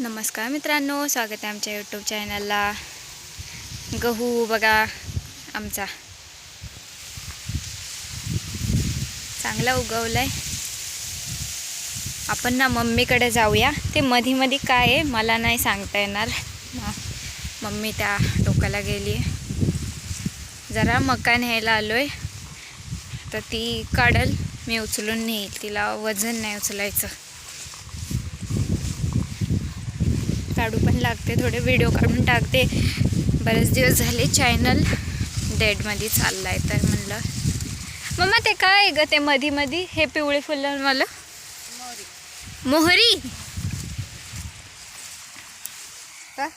नमस्कार मित्रांनो स्वागत आहे आमच्या यूट्यूब चॅनलला गहू बघा आमचा. चांगला आहे आपण ना मम्मीकडे जाऊया. ते मधी मधी काय आहे मला नाही सांगता येणार. मम्मी त्या डोक्याला गेली जरा मका न्यायला आहे तर ती काढल मी उचलून नेईल. तिला वजन नाही उचलायचं. काढू पण लागते थोडे व्हिडिओ काढून टाकते. बरेच दिवस झाले चॅनल डेडमध्ये चाललं आहे तर म्हणलं मम्मा ते काय आहे ग ते मधी मधी? हे पिवळे फुलं मला. मोहरी. का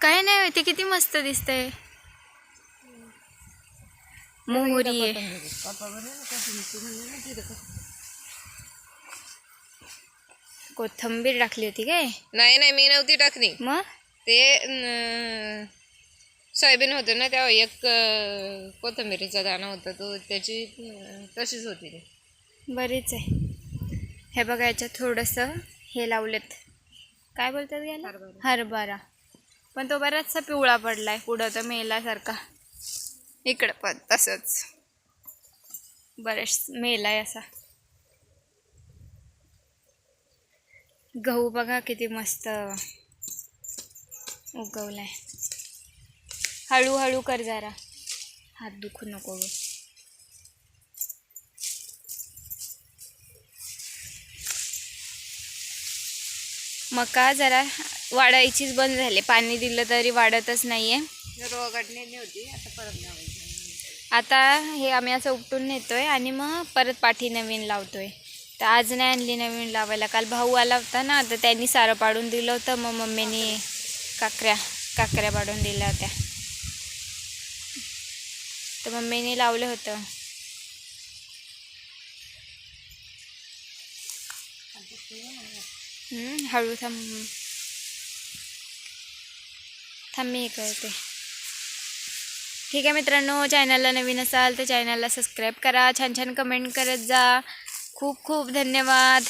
काय नाही ते किती मस्त दिसतंय. मोहरी आहे. कोथंबीर टाकली होती काय? नाही नाही मी नव्हती टाकली. मग? ते न, सोयाबीन होतं ना तेव्हा एक अं, कोथिंबीरीचा दाणा होता तो त्याची अं, तशीच होती ती. बरीच आहे. हे बघा याच्यात थोडंसं हे लावलेत. काय बोलतात याला? हरभरा. हरभरा. पण तो बराचसा पिवळा पडलाय पुढं तर मेलासारखा. इकडं पण तसंच. बरेच मेलाय असा. गहू बघा किती मस्त उगवलाय. हळूहळू कर जरा. हात दुखू नको मका जरा वाढायचीच बंद झाली. पाणी दिलं तरी वाढतच नाही आहे रोगाडलेली होती आता परत लावायची आता हे आम्ही असं उपटून नेतोय आणि मग परत पाठी नवीन लावतोय. तर आज नाही आणली नवीन लावायला. काल भाऊ आला होता ना तर त्यांनी सारं पाडून दिलं होतं. मग मम्मीने काकऱ्या काकऱ्या पाडून दिल्या होत्या. तर मम्मीने लावलं होतं. हळू थांब. थांब मी हे करते ठीक आहे मित्रांनो चॅनलला नवीन असाल तर चॅनलला सबस्क्राईब करा. छान छान कमेंट करत जा. खूप खूप धन्यवाद.